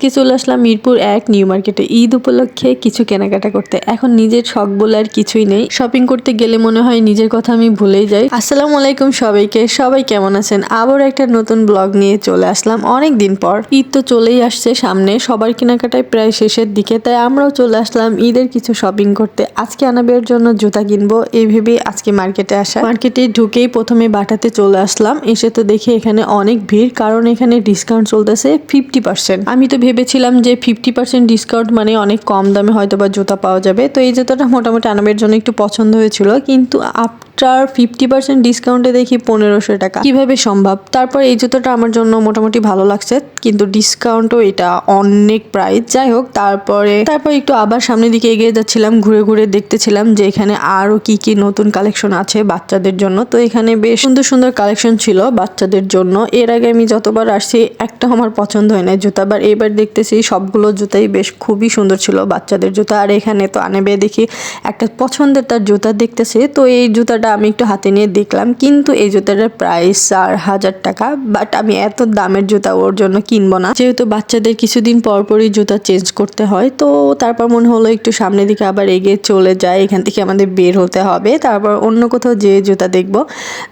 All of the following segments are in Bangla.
আজকে চলে আসলাম মিরপুর এক নিউ মার্কেটে। ঈদ উপলক্ষে কিছু কেনাকাটা করতে। এখন নিজের শখ বলে আর কিছুই নেই। শপিং করতে গেলে মনে হয় নিজের কথা আমি ভুলেই যাই। আসসালামু আলাইকুম সবাইকে। সবাই কেমন আছেন? আবার একটা নতুন ব্লগ নিয়ে চলে আসলাম অনেক দিন পর। ঈদ তো চলেই আসছে সামনে। সবার কেনাকাটায় প্রায় শেষের দিকে। তাই আমরাও চলে আসলাম ঈদের কিছু শপিং করতে। আজকে আনাবের জন্য জুতা কিনবো। এই ভেবেই আজকে মার্কেটে আসা। মার্কেটে ঢুকেই প্রথমে বাটাতে চলে আসলাম। এসে তো দেখি এখানে অনেক ভিড়। কারণ এখানে ডিসকাউন্ট চলতেছে ফিফটি পার্সেন্ট আমি তো ভেবেছিলাম যে ফিফটি পার্সেন্ট ডিসকাউন্ট মানে অনেক কম দামে হয়তো বা জুতা পাওয়া যাবে। তো এই জুতাটা মোটামুটি আনাবের জন্য একটু পছন্দ হয়েছিল। কিন্তু আফটার ফিফটি পার্সেন্ট ডিসকাউন্টে দেখি পনেরোশো টাকা। কীভাবে সম্ভব? তারপর এই জুতোটা আমার জন্য মোটামুটি ভালো লাগছে। কিন্তু ডিসকাউন্টও এটা অনেক প্রাইস যাই হোক, তারপরে, তারপর একটু আবার সামনের দিকে এগিয়ে যাচ্ছিলাম, ঘুরে ঘুরে দেখতেছিলাম যে এখানে আরও কি কি নতুন কালেকশন আছে বাচ্চাদের জন্য। তো এখানে বেশ সুন্দর সুন্দর কালেকশন ছিল বাচ্চাদের জন্য। এর আগে আমি যতবার আসছি, একটা আমার পছন্দ হয় না জুতা। এবার দেখতেছি, সবগুলো জুতাই বেশ খুবই সুন্দর ছিল, বাচ্চাদের জুতা। আর এখানে তো আনেবে দেখি, একটা পছন্দের তার জুতা দেখতেছে, তো এই জুতাটা আমি একটু হাতে নিয়ে দেখলাম। কিন্তু এই জুতাটার প্রাইস চার হাজার টাকা বাট আমি এত দামের জুতা ওর জন্য কিনবো না। যেহেতু বাচ্চাদের কিছুদিন পর পরই জুতা চেঞ্জ করতে হয়, তো তারপর মনে হলো একটু সামনের দিকে আবার এগিয়ে চলে যায় এখান থেকে আমাদের বের হতে হবে। তারপর অন্য কোথাও যে জুতা দেখব।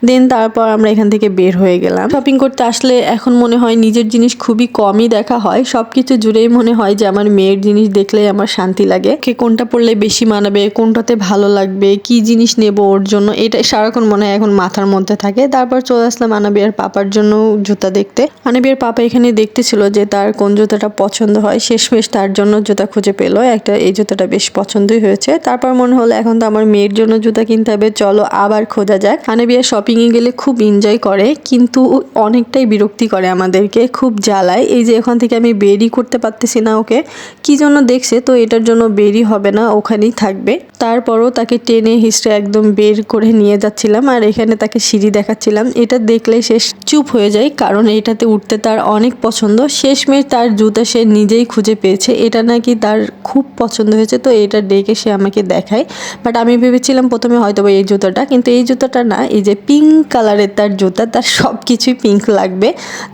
দেন তারপর আমরা এখান থেকে বের হয়ে গেলাম। শপিং করতে আসলে এখন মনে হয় নিজের জিনিস খুবই কমই দেখা হয়। সবকিছু জুড়েই মনে হয় যে আমার মেয়ের জিনিস দেখলেই আমার শান্তি লাগে। কে কোনটা পরলে বেশি মানাবে, কোনটাতে ভালো লাগবে, কি জিনিস নেব ওর জন্য এটা সারাক্ষণ মনে হয় এখন মাথার মধ্যে থাকে। তারপর চলে আসলাম আনাবিয়ার পাপার জন্য জুতা দেখতে। আনাবিয়ার পাপা এখানে দেখতেছিল যে তার কোন জুতাটা পছন্দ হয়। শেষমেশ তার জন্য জুতা খুঁজে পেল। একটা এই জুতাটা বেশ পছন্দই হয়েছে। তারপর মনে হলো এখন তো আমার মেয়ের জন্য জুতা কিনতে হবে, চলো আবার খোঁজা যাক। আনাবিয়া শপিংয়ে গেলে খুব এনজয় করে, কিন্তু অনেকটাই বিরক্তি করে আমাদেরকে, খুব জ্বালায়। এই যে ওখান থেকে আমি বেরই করতে পারতেছি না ওকে। কি জন্য দেখছে তো এটার জন্য বেরি হবে না, ওখানেই থাকবে। তারপরও তাকে টেনে হিস্ট্রে একদম বের করে নিয়ে যাচ্ছিলাম, আর এখানে তাকে সিঁড়ি দেখাচ্ছিলাম। এটা দেখলে সে চুপ হয়ে যায়, কারণ এটাতে উঠতে তার অনেক পছন্দ। শেষমেশ তার জুতা সে নিজেই খুঁজে পেয়েছে। এটা নাকি তার খুব পছন্দ হয়েছে, তো এটা ডেকে সে আমাকে দেখায়। বাট আমি ভেবেছিলাম প্রথমে হয়তো এই জুতোটা, কিন্তু এই জুতোটা না, এই যে পিঙ্ক কালারের তার জুতা, তার সব কিছুই পিঙ্ক লাগবে।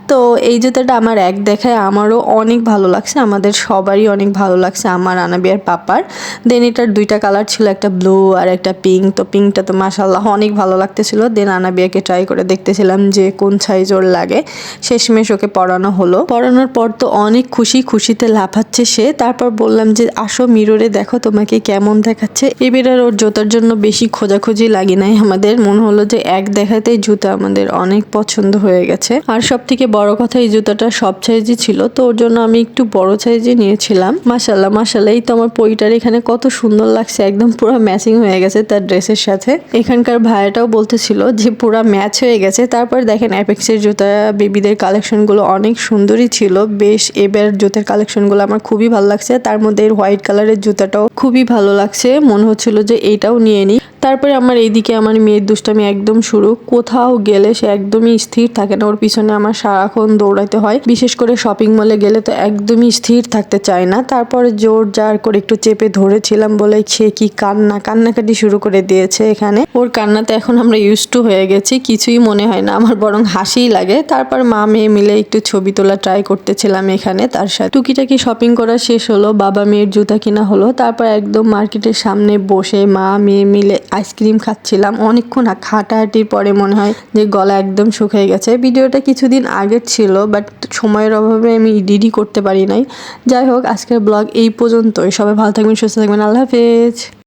তো এই জুতাটা আমার এক দেখায়, আমারও অনেক ভালো লাগছে, আমাদের সবারই অনেক ভালো লাগছে, আমার আনাবিয়ার পাপার। দেন এটার দুইটা কালার ছিল একটা ব্লু আর একটা পিঙ্ক তো পিঙ্কটা তো মাসাল্লাহ অনেক ভালো লাগতেছিল। দেন আনাবিয়াকে ট্রাই করে দেখতেছিলাম যে কোন সাইজ ওর লাগে। শেষমেশ ওকে পড়ানো হলো। পড়ানোর পর তো অনেক খুশি, খুশিতে লাফাচ্ছে সে। তারপর বললাম যে, আসো মিররে দেখো তোমাকে কেমন দেখাচ্ছে। এবার আর ওর জুতার জন্য বেশি খোঁজাখুঁজি লাগে নাই আমাদের। মনে হলো যে, এক দেখাতেই জুতা আমাদের অনেক পছন্দ হয়ে গেছে। আর সব থেকে বড় কথা, এই জুতাটা সব সাইজই ছিল, তো ওর জন্য আমি একটু বড় সাইজে নিয়েছিলাম। মাসাল্লাহ মাসাল্লাহ এই তো আমার পইটার এখানে কত সুন্দর লাগছে, একদম পুরো ম্যাচিং হয়ে গেছে তার ড্রেসের সাথে। এখানকার ভাইয়াটাও বলতেছিল যে পুরো ম্যাচ হয়ে গেছে। তারপর দেখেন অ্যাপেক্সের জুতা বেবিদের কালেকশনগুলো অনেক সুন্দরই ছিল। বেশ, এবার জুতের কালেকশনগুলো আমার খুবই ভালো লাগছে। তার মধ্যে হোয়াইট কালারের জুতাটাও খুবই ভালো লাগছে। মনে হচ্ছিল যে এইটাও নিয়ে নিই। তারপরে আমার এইদিকে আমার মেয়ের দুষ্টামি একদম শুরু। কোথাও গেলে সে একদমই স্থির থাকে না। ওর পিছনে আমার সারাক্ষণ দৌড়াতে হয়। বিশেষ করে শপিং মলে গেলে তো একদমই স্থির থাকতে চায় না। তারপরে জোর জার করে একটু চেপে ধরেছিলাম বলে সে কি কান্না, কান্নাকাটি শুরু করে দিয়েছে এখানে। ওর কান্নাতে এখন আমরা ইউজ টু হয়ে গেছি। কিছুই মনে হয় না। আমার বরং হাসিই লাগে। তারপর মা মেয়ে মিলে একটু ছবি তোলা ট্রাই করতেছিলাম এখানে তার সাথে। টুকিটাকি শপিং করা শেষ হলো। বাবা মেয়ের জুতা কিনা হলো। তারপর একদম মার্কেটের সামনে বসে মা মেয়ে মিলে আইসক্রিম খাচ্ছিলাম। অনেকক্ষণ হাঁটাহাঁটির পরে মনে হয় যে গলা একদম শুকিয়ে গেছে। ভিডিওটা কিছুদিন আগের ছিল বাট সময়ের অভাবে আমি এডিটই করতে পারি নাই। যাই হোক, আজকের ব্লগ এই পর্যন্তই। সবাই ভালো থাকবেন, সুস্থ থাকবেন। আল্লাহ হাফেজ।